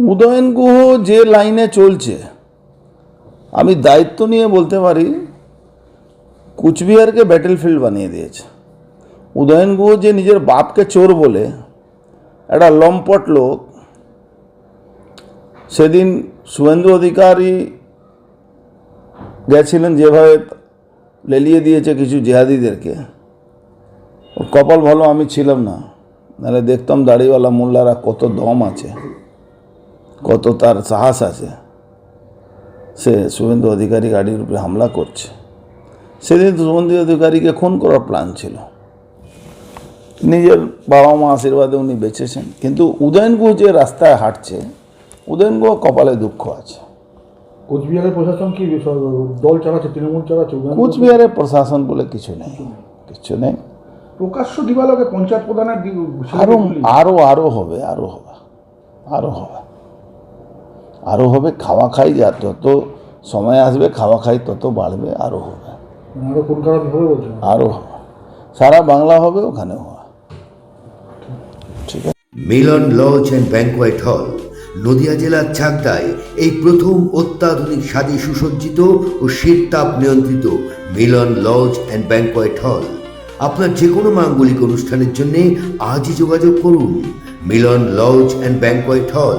উদয়ন গুহ যে লাইনে চলছে, আমি দায়িত্ব নিয়ে বলতে পারি, কুচবিহারকে ব্যাটেল ফিল্ড বানিয়ে দিয়েছে। উদয়ন গুহ যে নিজের বাপকে চোর বলে, একটা লম্পট লোক, সেদিন শুভেন্দু অধিকারী গেছিলেন যেভাবে লেলিয়ে দিয়েছে কিছু জেহাদিদেরকে। কপাল ভালো, আমি ছিলাম না। নাহলে দেখতাম দাড়িওয়ালা মোল্লারা কত দম আছে। কত তার সাহস আছে? সে শুভেন্দু অধিকারী গাড়ির উপরে হামলা করছে। সেদিন শুভেন্দু অধিকারীকে খুন করার প্ল্যান ছিল। নিজের বাবা মা আশীর্বাদে উনি বেঁচেছেন। কিন্তু উদয়ন গুহ যে রাস্তায় হাঁটছে উদয়ন গুহ কপালে দুঃখ আছে। কোচবিহারের প্রশাসন কি বিষয়? দল চালাচ্ছে তৃণমূল চালাচ্ছে কুচবিহারের প্রশাসন বলে কিছু নেই। কিছু নেই। প্রকাশ্য দিবালকে পঞ্চায়েত প্রধানের আরও আরও হবে আরও হবে আরও হবে। আরও হবে খাওয়া খাই যা যত সময় আসবে খাওয়া খাই তত বাড়বে আরও হবে। আরও খুন হবে সারা বাংলা হবে ওখানেও হবে। ঠিক আছে। মিলন lodge and banquet hall Nadia জেলার চাকদায় এই প্রথম অত্যাধুনিক স্বাদে সুসজ্জিত ও শীততাপ নিয়ন্ত্রিত মিলন লজ অ্যান্ড ব্যাংকোয়েট হল। আপনার যে কোনো মাঙ্গলিক অনুষ্ঠানের জন্য আজই যোগাযোগ করুন মিলন লজ অ্যান্ড ব্যাংকোয়েট হল।